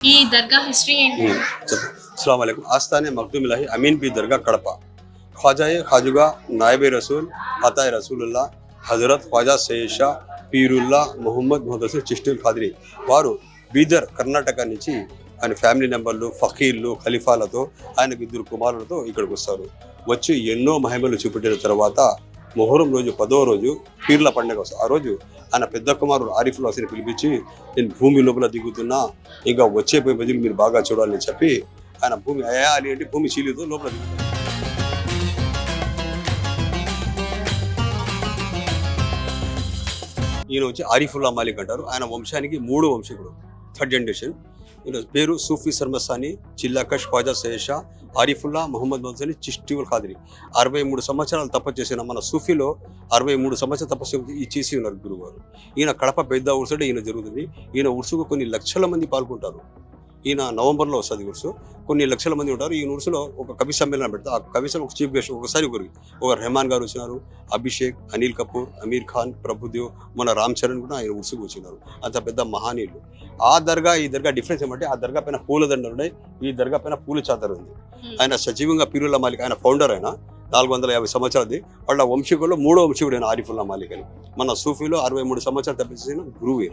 ఈ దర్గా హిస్టరీ ఏంటి? అస్సలం ఆస్థానే మక్దుమిలాహి అమీన్ బి దర్గా కడప. ఖ్వాజాయే ఖాజుగా నాయబే రసూల్ హతాయ్ రసూలుల్లా హజరత్ ఖ్వాజా సయ్యద్ షా పీరుల్లా మొహమ్మద్ ముహదసిర్ చిష్టుల్ ఖాద్రి. వారు బీదర్ కర్ణాటక నుంచి ఆయన ఫ్యామిలీ మెంబర్లు ఫకీర్లు ఖలీఫాలతో ఆయనకు ఇద్దరు కుమారులతో ఇక్కడికి వస్తారు. వచ్చి ఎన్నో మహిమలు చూపెట్టిన తర్వాత మొహరం రోజు పదో రోజు పీర్ల పండుగ వస్తుంది. ఆ రోజు ఆయన పెద్ద కుమారుడు ఆరిఫ్ వాసిని పిలిపించి నేను భూమి లోపల దిగుతున్నా ఇంకా వచ్చే పోయి మీరు బాగా చూడాలని చెప్పి ఆయన భూమి అయ్యాలి అంటే భూమి చీలితో లోపల దిగుతాడు ఈయన వచ్చి ఆరిఫుల్లా మాలిక్ అంటారు. ఆయన వంశానికి మూడు వంశీకుడు థర్డ్ జనరేషన్. పేరు సూఫీ సర్మసాని చిల్లాకష్ ఖాజా సయేషా ఆరిఫుల్లా మొహమ్మద్ మన్సని చిష్టివుల్ ఖాదిరి. అరవై మూడు సంవత్సరాలు తపస్సు చేసిన మన సూఫీలో అరవై మూడు సంవత్సరాలు తపస్సు ఈ చేసి ఉన్నారు గారు ఈయన కడప పెద్ద ఉరుసుడే ఈయన జరుగుతుంది. ఈయన ఉరుసుకు కొన్ని లక్షల మంది పాల్గొంటారు. ఈయన నవంబర్లో వస్తుంది ఉరుసు కొన్ని లక్షల మంది ఉంటారు. ఈ ఉరుసులో ఒక కవి సమ్మేళనం పెడతారు. ఆ కవి సమ్మే- ఒక చీఫ్ గెస్ట్ ఒకసారి ఒకరికి ఒక రెహమాన్ గారు వచ్చినారు. అభిషేక్ అనిల్ కపూర్ అమీర్ ఖాన్ ప్రభుదేవ్ మన రామ్ చరణ్ కూడా ఆయన ఉరుసుకు వచ్చినారు. అంత పెద్ద మహానీయులు. ఆ దర్గా ఈ దర్గా డిఫరెన్స్ ఏమంటే ఆ దర్గా పైన పూల దండలు ఉన్నాయి ఈ దర్గా పైన పూల చాదర ఉంది. ఆయన సజీవంగా పీరుల్లా మాలిక్ ఆయన ఫౌండర్ ఆయన నాలుగు వందల యాభై సంవత్సరాలది. వాళ్ళ వంశీకుల్లో మూడో వంశీకుడు ఆయన ఆరిఫుల్లా మాలిక్ అని మన సూఫీలో అరవై మూడు సంవత్సరాలు తప్పించిన గురువు ఈయన.